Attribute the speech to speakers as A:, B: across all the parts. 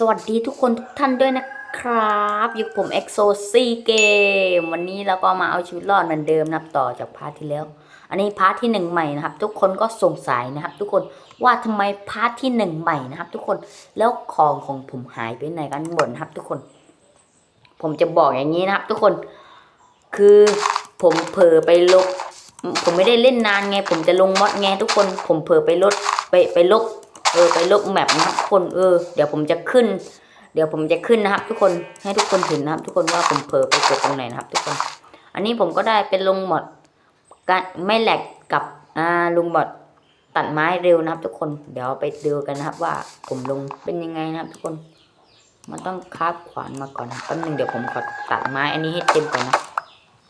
A: สวัสดีทุกคนทุกท่านด้วยนะครับอยู่ผม EXO C Game วันนี้เราก็มาเอาชีวิตรอดเหมือนเดิมนับต่อจากพาร์ทที่แล้ว อันนี้พาร์ทที่หนึ่งใหม่นะครับ ทุกคนก็สงสัยนะครับ ทุกคนว่าทำไมพาร์ทที่หนึ่งใหม่นะครับ ทุกคนแล้วของของผมหายไปไหนกันหมดนะครับ ทุกคน ผมจะบอกอย่างนี้นะครับ ทุกคนคือผมเผลอไปลบผมไม่ได้เล่นนานไง ผมจะลงมอดไงทุกคน ผมเผลอไปลดไปไปลบ เออไปลบแมปนะครับทุกคนเออเดี๋ยวผมจะขึ้น เดี๋ยวผมจะขึ้นนะครับ ทุกคนให้ทุกคนเห็นนะครับ ทุกคนว่าผมเผลอไปกดตรงไหนนะครับ ทุกคน อันนี้ผมก็ได้เป็นลงหมดการไม่แหลกกับอ่าลุงบอดตัดไม้เร็วนะครับ ทุกคนเดี๋ยวไปดูกันนะครับ ว่าผมลงเป็นยังไงนะครับ ทุกคน มันต้องคาบขวานมาก่อนนะแป๊บนึงเดี๋ยวผมขอตัดไม้อันนี้ให้เต็มก่อนนะ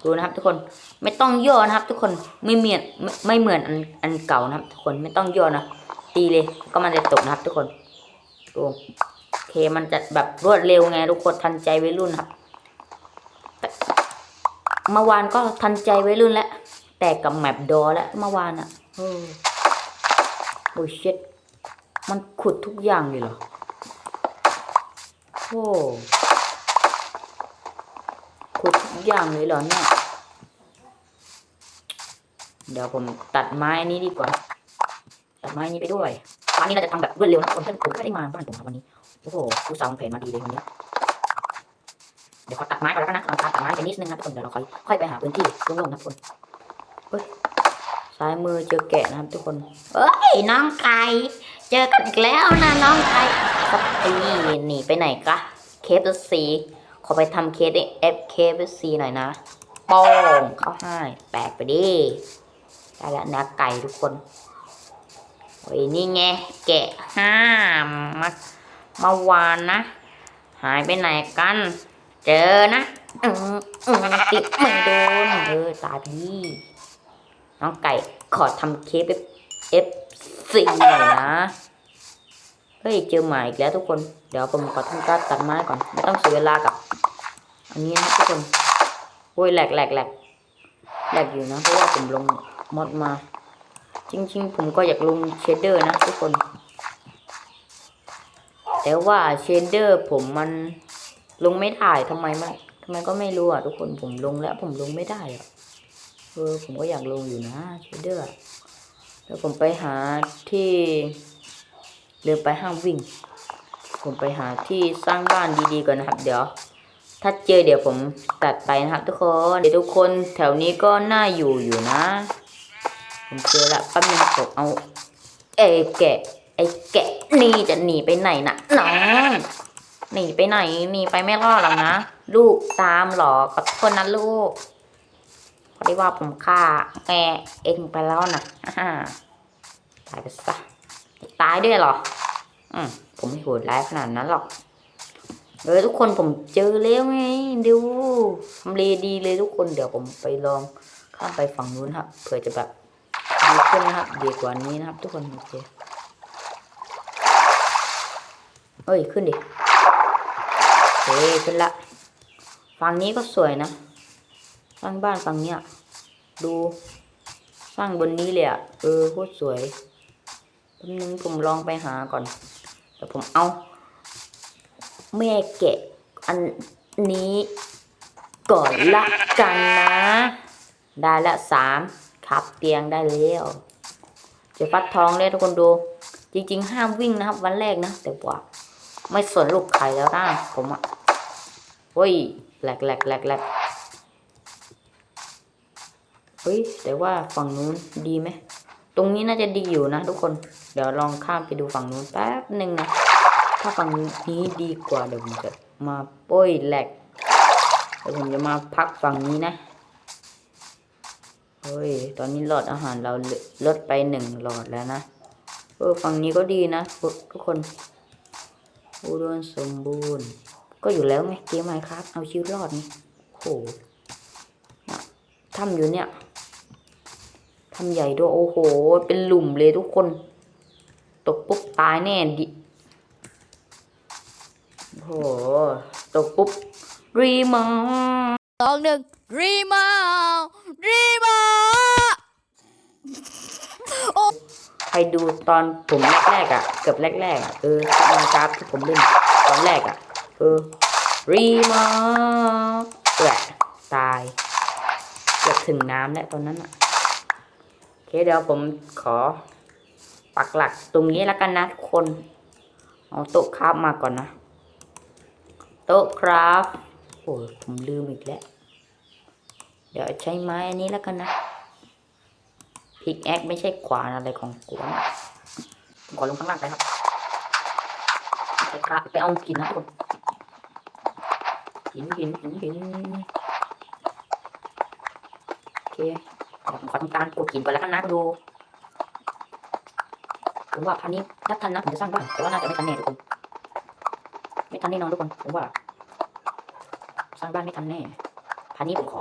A: ดูนะครับทุกคนไม่ต้องย่อนะครับ ทุกคนไม่เหมือนไม่ไม่เหมือนอันอันเก่านะครับ ทุกคนไม่ต้องย่อนะ ตีเลย ก็มันจะตกนะครับ ทุกคนดูโอเคมันจะแบบรวดเร็วไงทุกคนทันใจวัยรุ่นครับเมื่อวานก็ทันใจวัยรุ่นแล้วแต่กับแมปดอแล้วเมื่อวานอะโอ้โอ้ชิตมันขุดทุกอย่างเลยเหรอโอ้ขุดทุกอย่างเลยเหรอเนี่ย เดี๋ยวผมตัดไม้นี้ดีกว่า ไม้นี้ไปด้วยวันนี้เราจะทำแบบรวดเร็วนะคนเพื่อนผมก็ได้มาบ้านผมครับวันนี้ โอ้โหผู้สาวแผนมาดีเลยวันนี้ เดี๋ยวขอตัดไม้ก่อนแล้วกันนะขอตัดไม้ไปนิดนึงนะทุกคนเดี๋ยวเราค่อยค่อยไปหาพื้นที่โล่งๆนะทุกคนเฮ้ยซ้ายมือเจอแกะนะครับทุกคน เอ้ยน้องไก่เจอกันอีกแล้วนะน้องไก่นี่หนีไปไหนกะเคฟซีขอไปทำเคสเอฟเคฟซีหน่อยนะโป้งเข้าให้แปลกไปดิได้แล้วนื้อไก่ทุกคน อ้ยนี่ไงแกะห้ามมาเมื่อวานนะ หายไปไหนกัน เจอนะอืมอืมติดไม่โดนเออตาพี่น้องไก่ขอทำเคปเอฟซีหน่อยนะเฮ้ยเจอหมาอีกแล้วทุกคน เดี๋ยวผมขอทำการตัดไม้ก่อนไม่ต้องเสียเวลากับ อันนี้นะทุกคนโอ้ยแหลกแหลกแหลกแหลกอยู่นะเพราะว่าผมลงมดมา จริงๆ ผมก็อยากลงเชดเดอร์นะทุกคน แต่ว่าเชดเดอร์ผมมันลงไม่ได้ทำไมมันทำไมก็ไม่รู้อะทุกคนผมลงแล้วผมลงไม่ได้อะเออผมก็อยากลงอยู่นะเชดเดอร์แล้วผมไปหาที่เดินไปห้างวิ่ง ผมไปหาที่สร้างบ้านดีๆก่อนนะครับ เดี๋ยว ถ้าเจอเดี๋ยวผมตัดไปนะครับ ทุกคนเดี๋ยวทุกคนแถวนี้ก็น่าอยู่อยู่นะ ผมเจอละแป๊บนึงผมเอาไอ้แกะ ไอ้แกะนี่จะหนีไปไหนนะน้องหนีไปไหนหนีไปไม่รอดหรอกนะ ลูกตามเหรอขอโทษนะลูกเพราะได้ว่าผมฆ่าแม่เองไปแล้วนะอ่าตายไปซะตายด้วยเหรอ อืมผมไม่โหดร้ายขนาดนั้นหรอกเออทุกคนผมเจอแล้วไงดูทำเลดีเลยทุกคนเดี๋ยวผมไปลองข้ามไปฝั่งนู้นครับเผื่อจะแบบดี ขึ้นนะครับ ดีกว่านี้นะครับ ทุกคนโอเคเอ้ยขึ้นดิโอเคขึ้นละฝั่งนี้ก็สวยนะสร้างบ้านฝั่งเนี้ยดูสร้างบนนี้เลยอะเออโคตรสวยแป๊บนึงผมลองไปหาก่อนเดี๋ยวผมเอา แม่แกะอันนี้ก่อนละกันนะ ได้ละสาม ขับเตียงได้แล้วเจะฟัดทองเลยทุกคนดู จริง ๆ ห้ามวิ่งนะครับ วันแรกนะแต่ว่าไม่สนลูกไข่แล้วนะผมอะเฮ้ยแหลกแหลกแหลกแหลกเฮ้ยแต่ว่าฝั่งนู้นดีไหมตรงนี้น่าจะดีอยู่นะทุกคน เดี๋ยวลองข้ามไปดูฝั่งนู้นแป๊บหนึ่งนะ ถ้าฝั่งนี้ดีกว่าเดี๋ยวผมจะมาโป้ยแหลกเดี๋ยวผมจะมาพักฝั่งนี้นะ เฮ้ย ตอนนี้หลอดอาหารเราลดไปหนึ่งหลอดแล้วนะ เออ ฝั่งนี้ก็ดีนะ ทุกคนอุดมสมบูรณ์ ก็อยู่แล้วไงเกมไมครับ เอาชีวิตรอดนี่โหนะทำอยู่เนี่ยทำใหญ่ด้วย โอ้โห เป็นหลุมเลยทุกคน ตกปุ๊บตายแน่ดิโห ตกปุ๊บ รีมอ
B: สองหนึ่งรีมารีมา
A: ใครดูตอนผมแรกๆอะเกือบแรกๆอะเออมาครับที่ผมเล่นตอนแรกอะเออรีมาแหละตายเกือบถึงน้ำแล้วตอนนั้นอะโอเคเดี๋ยวผมขอ ปักหลักตรงนี้แล้วกันนะทุกคน เอาโต๊ะคราฟมาก่อนนะ โต๊ะคราฟโอ้ยผมลืมอีกแล้ว เดี๋ยวใช้ไม้อันนี้แล้วกันนะ พิกแอคไม่ใช่ขวานอะไรของกูนะขอลงข้างล่างไปครับไปครับไปเอาหินนะทุกคนหินหินหินหินโอเคขอทำการกดหินก่อนแล้วกันนะดูผมว่าพันนี้ถ้าทันนะผมจะสร้างบ้านแต่ว่าน่าจะไม่ทันแน่ทุกคนไม่ทันแน่นอนทุกคนผมว่า สร้างบ้านไม่ทันแน่พันนี้ผมขอ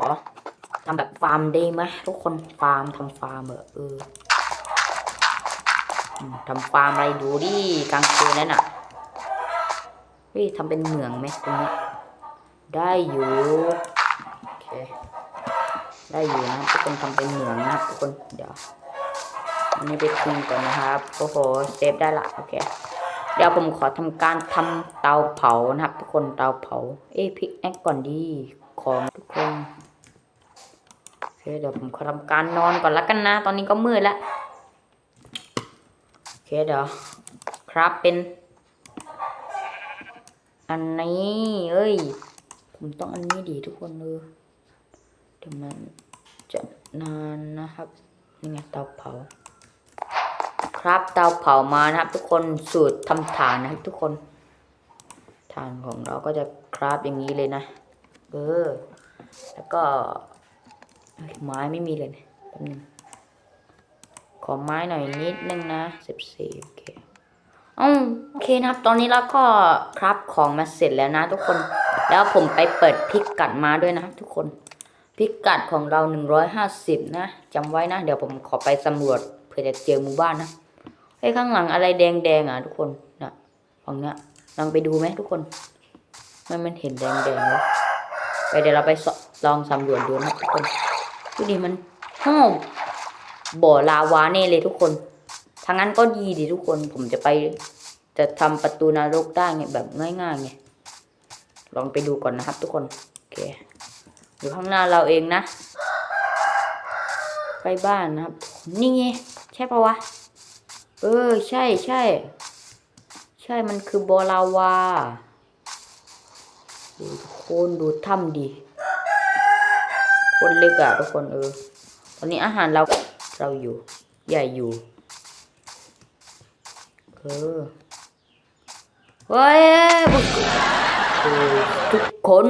A: ทำแบบฟาร์มได้ไหมทุกคนฟาร์มทำฟาร์มเออเออทำฟาร์มอะไรดูดิกลางคืนนั่นน่ะเฮ้ยทำเป็นเหมืองไหมตรงนี้ ได้อยู่โอเคได้อยู่นะทุกคนทำเป็นเหมืองนะทุกคนเดี๋ยวอันนี้ไปทิ้งก่อนนะครับโอ้โหเซฟได้ละโอเคเดี๋ยวผมขอทำการทำเตาเผานะครับ ทุกคนเตาเผา เอ้พิกแอคก่อนดีของทุกคน เคเดี๋ยวผมขอทำการนอนก่อนละกันนะ ตอนนี้ก็มืดแล้วโอเคเดี๋ยว ครับเป็น อันนี้เอ้ย ผมต้องอันนี้ดีทุกคนเลยเดี๋ยวมันจะนานนะครับนี่ไงเตาเผา ครับเตาเผามานะครับ ทุกคนสูตรทำฐานนะครับทุกคนฐานของเราก็จะคราฟอย่างนี้เลยนะ เออ แล้วก็ ไม้ไม่มีเลยแป๊บนึงขอไม้หน่อยนิดนึงนะสิบสี่โอเคอืมโอเคนะครับตอนนี้เราก็ครับของมาเสร็จแล้วนะ ทุกคน แล้วผมไปเปิดพิกัดมาด้วยนะ ทุกคน พิกัดของเราหนึ่งร้อยห้าสิบนะจำไว้นะ เดี๋ยวผมขอไปสำรวจเผื่อจะเจอหมู่บ้านนะไอ้ข้างหลังอะไรแดงแดงๆอะทุกคนนะฝั่งเนี้ยลองไปดูไหมทุกคนมันมันเห็นแดงแดงๆวะไปเดี๋ยวเราไปลองสำรวจดูนะทุกคน ดูดิมันห้าวบ่อลาวาเน่เลยทุกคนทางนั้นก็ดีดิทุกคนผมจะไป จะทำประตูนรกได้ไงแบบง่ายๆไงลองไปดูก่อนนะครับ ทุกคนโอเคอยู่ข้างหน้าเราเองนะใกล้บ้านนะครับ นี่ไงใช่ปะวะ เออ ใช่ใช่ ใช่มันคือบอลาวาดูทุกคนดูถ้ำดี คนเล็กอะทุกคนเออตอนนี้อาหารเราเราอยู่ ใหญ่อยู่เออเฮ้ยทุกคน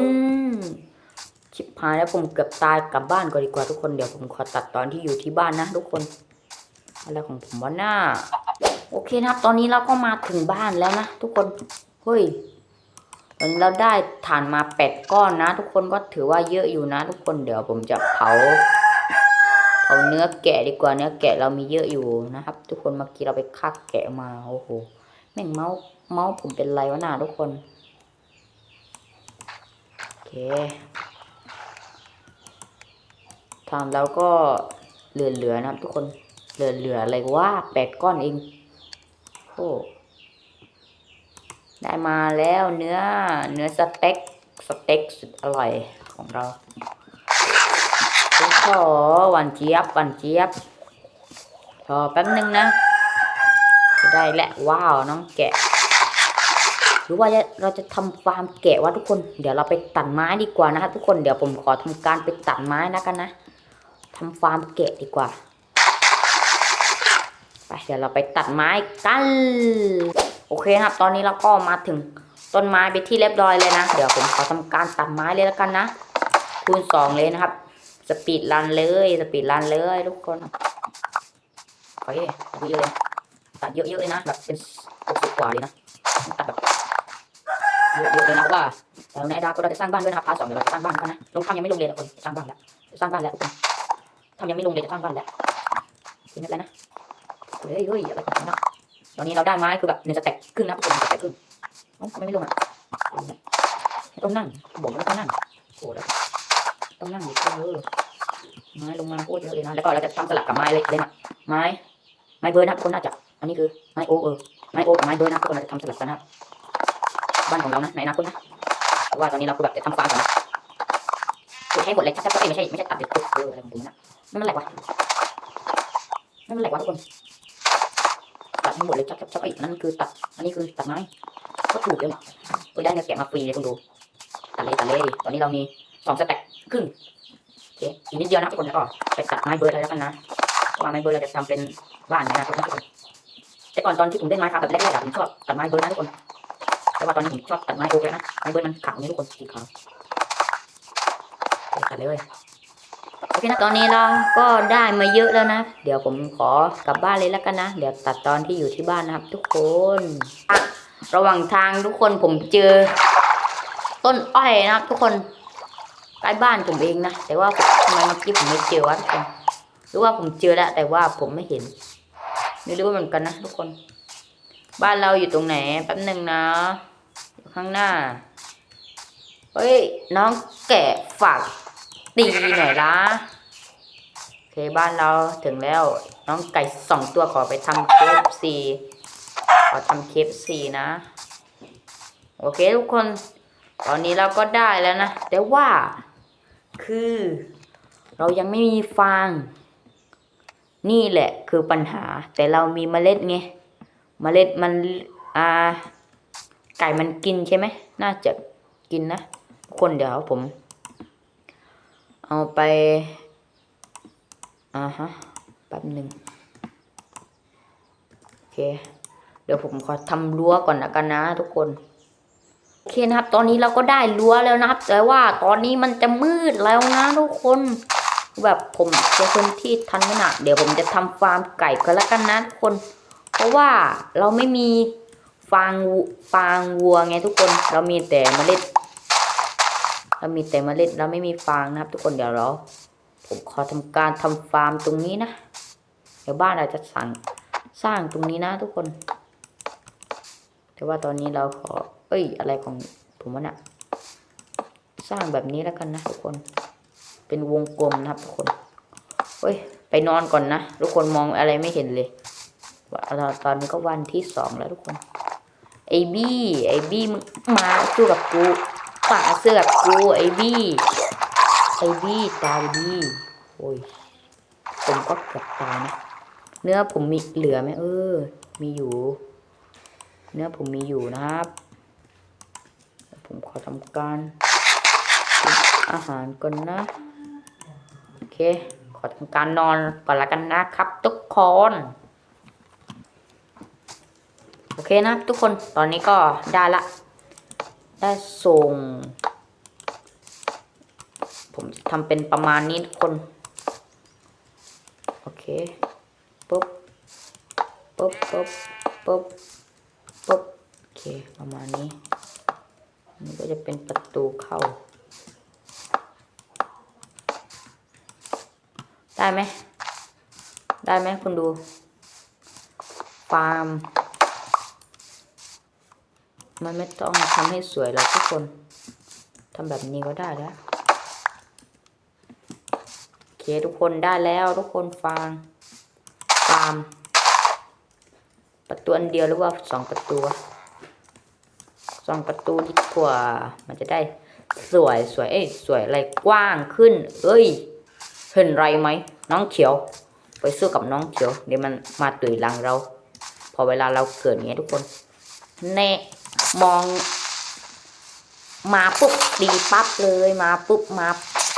A: ชิบหายแล้วผมเกือบตายกลับบ้านก่อนดีกว่าทุกคนเดี๋ยวผมขอตัดตอนที่อยู่ที่บ้านนะทุกคนอะไรของผมวะหน้า โอเคนะครับ ตอนนี้เราก็มาถึงบ้านแล้วนะทุกคน เฮ้ย ตอนนี้เราได้ฐานมาแปดก้อนนะ ทุกคนก็ถือว่าเยอะอยู่นะ ทุกคนเดี๋ยวผมจะเผาเผาเนื้อแกะดีกว่าเนื้อแกะเรามีเยอะอยู่นะครับ ทุกคนเมื่อกี้เราไปคักแกะมาโอ้โหแม่งเมาส์เมาส์ผมเป็นไรวะหนาทุกคนโอเคฐานเราก็เหลือๆนะครับ ทุกคนเหลือเหลืออะไรว่าแปดก้อนเองโอ้ ได้มาแล้วเนื้อเนื้อสเต็กสเต็กสุดอร่อยของเราโอ้โหวานเจี๊ยบหวานเจี๊ยบรอแป๊บนึงนะจะได้แหละว้าวน้องแกะ หรือว่าจะเราจะทำฟาร์มแกะวะทุกคน เดี๋ยวเราไปตัดไม้ดีกว่านะครับทุกคนเดี๋ยวผมขอทำการไปตัดไม้นะกันนะทำฟาร์มแกะดีกว่าไปเดี๋ยวเราไปตัดไม้กัน โอเคครับ ตอนนี้เราก็มาถึงต้นไม้ไปที่เรียบร้อยเลยนะ เดี๋ยวผมขอทำการตัดไม้เลยแล้วกันนะ คูณสองเลยนะครับ สปีดรันเลย สปีดรันเลยทุกคนโอเคตัดเยอะเลยตัดเยอะๆเลยนะแบบเป็นหกสิบกว่าเลยนะตัดแบบเยอะๆเลยนะว่าแล้วในอดาก็เราจะสร้างบ้านด้วยนะครับพาสองเดี๋ยวเราจะสร้างบ้านกันนะลงทำยังไม่ลงเลยนะคนสร้างบ้านแล้วสร้างบ้านแล้วทำยังไม่ลงเลยจะสร้างบ้านแล้วเป็นอะไรนะเฮ้ยเฮ้ยอะไรของมันนะ ตอนนี้เราได้ไม้คือแบบหนึ่งสเต็กครึ่งนะทุกคนสเต็กครึ่งเอ้าทำไมไม่ลงอะต้องนั่งบอกว่าต้องนั่งโอ้แล้วต้องนั่งดิเออไม้ลงมาโคตรเยอะเลยนะแล้วก็เราจะทำสลับกับไม้เล็กเลยนะไม้ไม้เบอร์นะทุกคนน่าจะอันนี้คือไม้โอเออไม้โอกับไม้เบอร์นะทุกคนเราจะทำสลับกันนะบ้านของเรานะในอนาคตนะเพราะว่าตอนนี้เราคือแบบจะทำฟาร์มก่อนนะขุดให้หมดเลยชักๆเอ้ยไม่ใช่ไม่ใช่ คือตัด อันนี้คือตัดไม้ก็ถูกเลยเนี่ยเอได้เนื้อแกะมาฟรีเลยคุณดูตัดเลยตัดเลยดิตอนนี้เรามีสองสแต็กครึ่งโอเคอีกนิดเดียวนะทุกคนแล้วก็ไปตัดไม้เบิร์ดเลยแล้วกันนะเพราะว่าไม้เบิร์ดเราจะทำเป็นบ้านนะทุกคนแต่ก่อนตอนที่ผมเล่นไม้ครับแบบแรกๆผมชอบตัดไม้เบิร์ดนะทุกคนแต่ว่าตอนนี้ผมชอบตัดไม้โอ๊กแล้วนะไม้เบิร์ดมันขาวนี่ทุกคนสีขาวตัดเลย โอเคนะตอนนี้เราก็ได้มาเยอะแล้วนะ เดี๋ยวผมขอกลับบ้านเลยแล้วกันนะ เดี๋ยวตัดตอนที่อยู่ที่บ้านนะครับ ทุกคนระหว่างทางทุกคนผมเจอ ต้นอ้อยนะครับ ทุกคนใกล้บ้านผมเองนะแต่ว่าทำไมเมื่อกี้ผมไม่เจอวะทุกคนหรือว่าผมเจอแล้วแต่ว่าผมไม่เห็นไม่รู้เหมือนกันนะทุกคน บ้านเราอยู่ตรงไหนแป๊บหนึ่งนะอยู่ข้างหน้าเฮ้ยน้องแกะฝาก ตีหน่อยละโอเคบ้านเราถึงแล้ว น้องไก่สองตัวขอไปทำเคฟซีขอทำเคฟซีนะ โอเคทุกคน ตอนนี้เราก็ได้แล้วนะ แต่ว่า คือ เรายังไม่มีฟาง นี่แหละคือปัญหา แต่เรามีเมล็ดไง เมล็ดมัน อ่า ไก่มันกินใช่ไหม น่าจะกินนะ คนเดี๋ยวผม เอาไป อ่าฮะ แป๊บหนึ่งโอเค เดี๋ยวผมขอทำรั้วก่อนนะกันนะทุกคน โอเคนะครับ ตอนนี้เราก็ได้รั้วแล้วนะครับ แต่ว่าตอนนี้มันจะมืดแล้วนะทุกคน แบบผมเป็นคนที่ทันขนาดเดี๋ยวผมจะทำฟาร์มไก่ก็แล้วกันนะทุกคน เพราะว่าเราไม่มีฟางฟางวัวไงทุกคน เรามีแต่เมล็ด เรามีแต่เมล็ดเราไม่มีฟางนะครับ ทุกคนเดี๋ยวเรา ผมขอทำการทำฟาร์มตรงนี้นะเดี๋ยวบ้านเราจะสั่งสร้างตรงนี้นะ ทุกคน แต่ว่าตอนนี้เราขอ เอ้ย อะไรของผมวะนี่ยสร้างแบบนี้แล้วกันนะทุกคน เป็นวงกลมนะครับทุกคนเฮ้ย ไปนอนก่อนนะ ทุกคนมองอะไรไม่เห็นเลยว่าตอนนี้ก็วันที่สองแล้วทุกคน ไอบี้ ไอบี้มึงมาสู้กับกู ป่าเสือกกูไอ้บี้ไอ้บี้ตายบี้โอ้ยผมก็เกือบตายนะเนื้อผมมีเหลือไหมเออ มีอยู่ เนื้อผมมีอยู่นะครับ ผมขอทำการอาหารก่อนนะโอเค ขอทำการนอนก่อนละกันนะครับทุกคนโอเคนะทุกคนตอนนี้ก็ได้ละ ได้ส่ง ผมทำเป็นประมาณนี้ทุกคน โอเคปุ๊บปุ๊บปุ๊บปุ๊บปุ๊บโอเค ประมาณนี้นี่ก็จะเป็นประตูเข้า ได้ไหม ได้ไหมคุณดูฟาร์ม มันไม่ต้องทำให้สวยหรอกทุกคนทำแบบนี้ก็ได้แล้วโอเคทุกคนได้แล้วทุกคนฟาร์มฟาม ประตูอันเดียวหรือว่าสองประตูสองประตูดีกว่า มันจะได้สวยสวยเอ้ยสวยอะไรกว้างขึ้น เอ้ย เห็นไรไหมน้องเขียว ไปสู้กับน้องเขียวเดี๋ยวมันมาตุยหลังเรา พอเวลาเราเกิดเงี้ยทุกคนแน่ มอง มาปุ๊บดีปั๊บเลยมาปุ๊บมา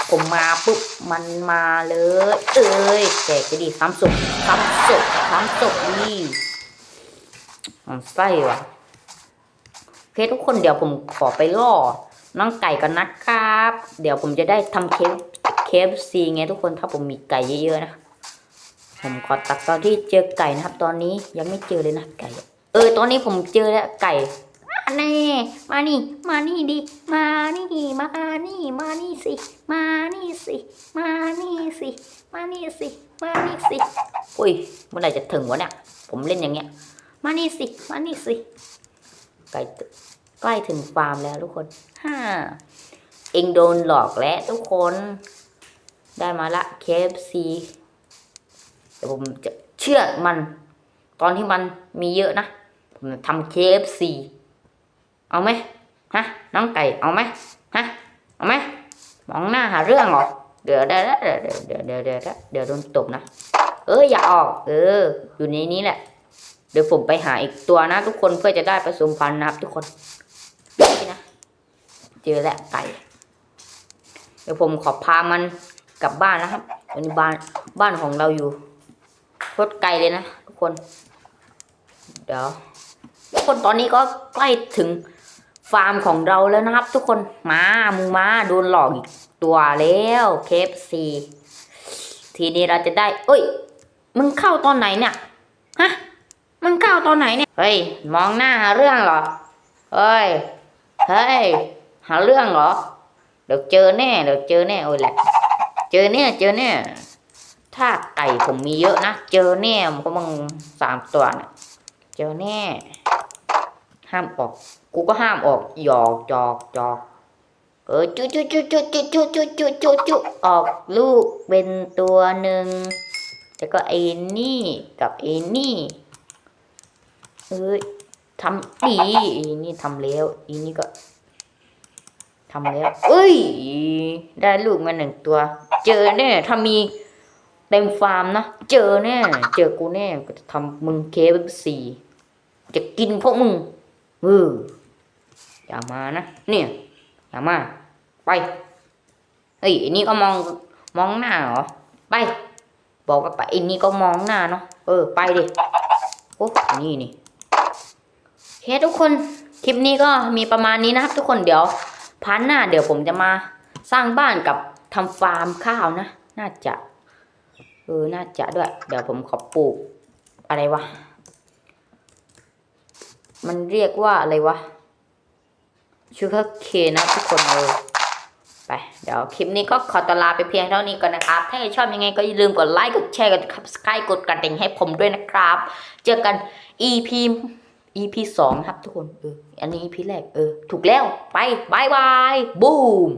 A: ผมมาปุ๊บมันมาเลย เอ้ยแตกไปดิซ้ำศพซ้ำศพซ้ำศพนี่มันไส้ว่ะเคทุกคนเดี๋ยวผมขอไปล่อน้องไก่กันนะครับ เดี๋ยวผมจะได้ทำเคฟเคฟซีไงทุกคนถ้าผมมีไก่เยอะๆนะผมขอตัดตอนที่เจอไก่นะครับ ตอนนี้ยังไม่เจอเลยนะไก่ เออตอนนี้ผมเจอแล้วไก่ แน่มานี่ มานี่ดิ มานี่ มานี่ มานี่สิ มานี่สิ มานี่สิ มานี่สิ มานี่สิ อุ้ย เมื่อไหร่จะถึงวะเนี่ย ผมเล่นอย่างเงี้ย มานี่สิ มานี่สิไก่ตึใกล้ถึงฟาร์มแล้วทุกคนฮ่าเองโดนหลอกแล้วทุกคน ได้มาละ KFC เดี๋ยวผมจะเชือดมัน ตอนที่มันมีเยอะนะ ผมจะทำ KFC เอาไหมฮะน้องไก่เอาไหมฮะเอาไหมมองหน้าหาเรื่องเหรอเดี๋ยวเดี๋ยวเดี๋ยวเดี๋ยวเดี๋ยวเดี๋ยวเดี๋ยวโดนตบนะเอออย่าออก เออ อยู่ในนี้แหละ เดี๋ยวผมไปหาอีกตัวนะ ทุกคนเพื่อจะได้ผสมพันธุ์นะครับทุกคนนี่นะเจอแล้วไก่เดี๋ยวผมขอพามันกลับบ้านนะครับอันนี้บ้านบ้านของเราอยู่โคตรไกลเลยนะทุกคน เดี๋ยวทุกคนตอนนี้ก็ใกล้ถึง ฟาร์มของเราแล้วนะครับ ทุกคนมามึงมาโดนหลอกอีกตัวแล้วเคฟซีทีนี้เราจะได้ เอ้ย มึงเข้าตอนไหนเนี่ยฮะมึงเข้าตอนไหนเนี่ยเฮ้ยมองหน้าหาเรื่องเหรอเฮ้ยเฮ้ยหาเรื่องเหรอเดี๋ยวเจอแน่เดี๋ยวเจอแน่โอ้ยแหละเจอแน่เจอแน่ถ้าไก่ผมมีเยอะนะเจอแน่ผมก็มึงสามตัวนะเจอแน่ห้ามออก กูก็ห้ามออกหยอกจอกจอกเออจุจุจุจุจุจุจุจุจุจุออกลูกเป็นตัวหนึ่งแล้วก็ไอ้นี่กับไอ้นี่เอ้ยทำดีอ้นี่ทำแล้วอีนี่ก็ทำแล้วเอ้ย ได้ลูกมาหนึ่งตัว เจอแน่ถ้ามีเต็มฟาร์มนะ เจอแน่ เจอกูแน่ ก็จะทำมึงเคฟซีจะกินพวกมึงเออ อย่ามานะเนี่ยอย่ามา ไปเฮ้ยไอ้นี่ก็มองมองหน้าเหรอไป บอกว่าไปไอ้นี่ก็มองหน้าเนาะเออไปดิโอ้นี่นี่เคทุกคนคลิปนี้ก็มีประมาณนี้นะครับ ทุกคนเดี๋ยวพันหน้าเดี๋ยวผมจะมาสร้างบ้านกับทำฟาร์มข้าวนะ น่าจะเออน่าจะด้วย เดี๋ยวผมขอปลูกอะไรวะ มันเรียกว่าอะไรวะ ชูเกอร์เคนะทุกคนเออไป เดี๋ยวคลิปนี้ก็ขอตลาไปเพียงเท่านี้ก่อนนะครับ ถ้าใครชอบยังไงก็อย่าลืมกดไลค์ กดแชร์กดคับสกายกดกระดิ่งให้ผมด้วยนะครับ เจอกัน EP EP สองครับทุกคน เออ อันนี้ EP แรก เออ ถูกแล้ว ไปบายบาย บูม